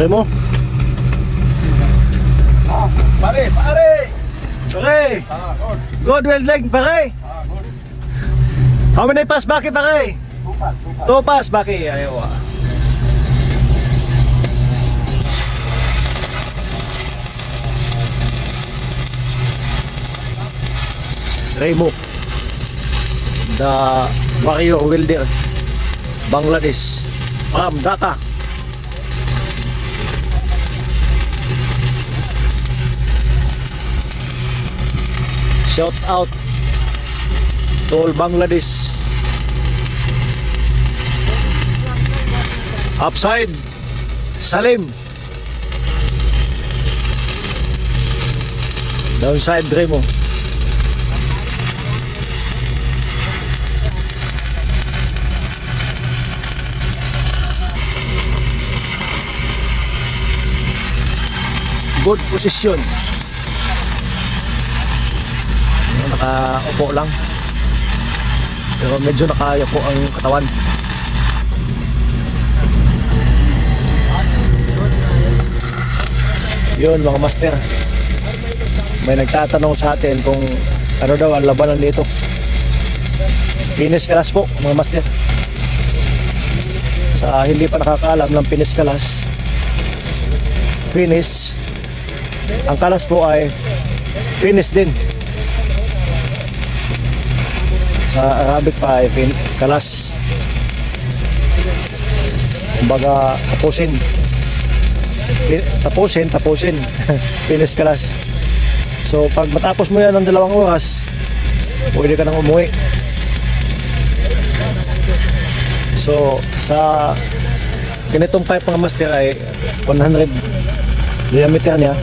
Remo? Pare, pare! Pare! Ah, good. Good well leg, pare! Ah, good. How many pass baki, pare? Tupat, tupat. Two pass baki. Ayaw ah. Remo. The warrior welder. Bangladesh. From Dhaka. Shout out to all Bangladesh. Upside, Salim. Downside, Remo. Good position. Nakaupo lang. Pero medyo nakaya po ang katawan. Yun mga master. May nagtatanong sa atin kung ano daw ang labanan dito. Finish kalas po mga master. Sa hindi pa nakakaalam ng finish kalas, finish, ang kalas po ay finish din. Sa Arabic pa ay fin, kalas. Kumbaga tapusin tapusin, tapusin. Finish class. So, pag matapos mo yan ng dalawang oras, pwede ka nang umuwi. So, sa ganitong pipe mga master ay 100 diameter niya.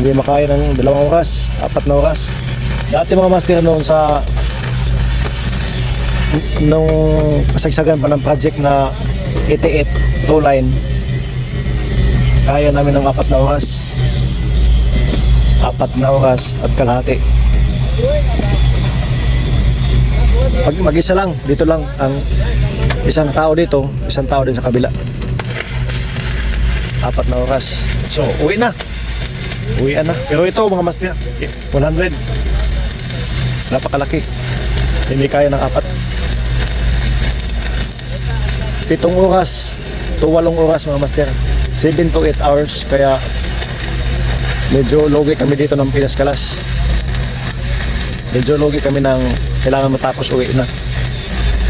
Hindi makaya ng dalawang oras, apat na oras. Dati mga master noon sa nung kasagsagan pa ng project na 88 two line kaya namin ng apat na oras. Apat na oras at kalahati. Pag mag-isa lang. Dito lang ang isang tao dito isang tao din sa kabila. Apat na oras. So uwi na. Uwi na. Pero ito mga master 100 napakalaki. Hindi kaya ng apat pitong oras to walong oras mga master. 7 to 8 hours kaya medyo logi kami dito ng Pinas Kalas. Medyo logi kami ng kailangan matapos uwi na.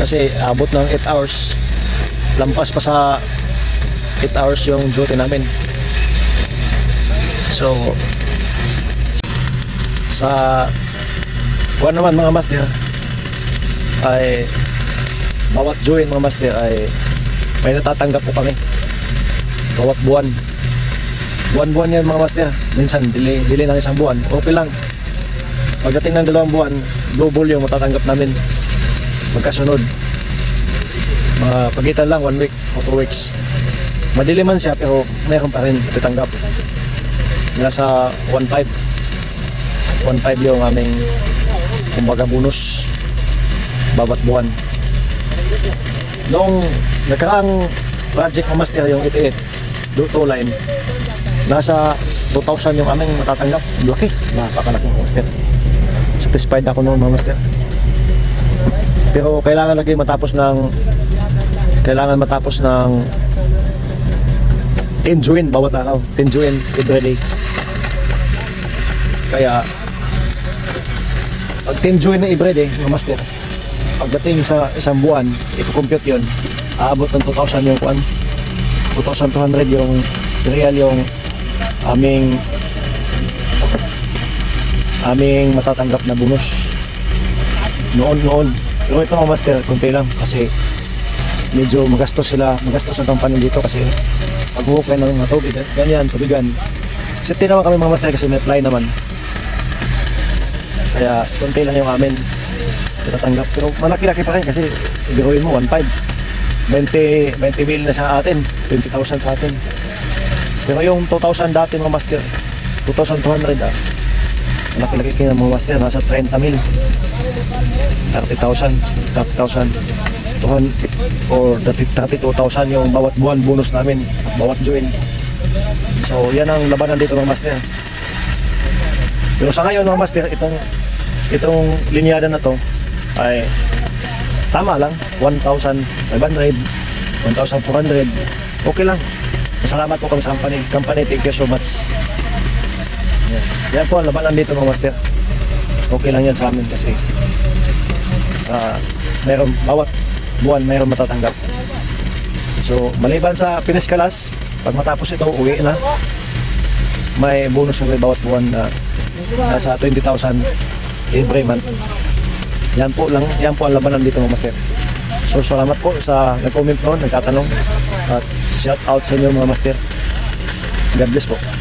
Kasi abot ng 8 hours lampas pa sa 8 hours yung duty namin. So sa kuwan naman mga master ay bawat join mga master ay may natatanggap po kami. Bawat buwan. Buwan-buwan yan mga master. Minsan delay, delay ng isang buwan. Okay lang. Pagdating ng dalawang buwan double yung matatanggap namin. Magkasunod. Mga pagitan lang one week o two weeks. Madili man siya pero mayroon pa rin tatanggap nasa 1.5 1.5 yung aming kumbaga bonus. Bawat buwan Noong nakaraang project ng master yung 88 Duto line nasa 2,000 yung aming matatanggap. Laki, napakalaki mga master. Satisfied ako noon mga master. Pero kailangan lagi matapos ng kailangan matapos ng 10 join bawat araw. 10 join every day. Kaya pag 10 join na every day mga master pagdating sa isang buwan, ipo-compute yun, aabot ng 2,000 yung kuan. 2,200 yung real yung aming aming matatanggap na bonus. Noon, noon. Pero ito mga master, kunti lang kasi medyo magastos sila, magastos ang company dito kasi pag-hukay ng mga tubig, ganyan, tubigan. Safety naman kami mga master kasi may fly naman. Kaya kunti lang yung amin tinatanggap. Pero malaki-laki pa rin kasi biruin mo 1.5. 20, 20 mil na sa atin, 20,000 sa atin. Pero yung 2,000 dati mga master, 2,200 ah. Malaki-laki kayo ng mga master, nasa 30 mil. 30,000, 30,000. 200 or 32,000 yung bawat buwan bonus namin, bawat join. So, yan ang labanan dito ng master. Pero sa ngayon mga master, itong itong linyada na to ay tama lang, 1,500, 1,400, okay lang. Masalamat po kami sa company. Company, thank you so much. Yan, yan po ang labanan dito mga master. Okay lang yan sa amin kasi ah mayroon, bawat buwan mayroon matatanggap. So, maliban sa piniskalas, pag matapos ito, uwi na. May bonus na bawat buwan na nasa 20,000 every month. Yan po lang, yan po ang labanan dito mga master. So, salamat po sa nag-comment noon, nagtatanong. At shout out sa inyo mga master. God bless po.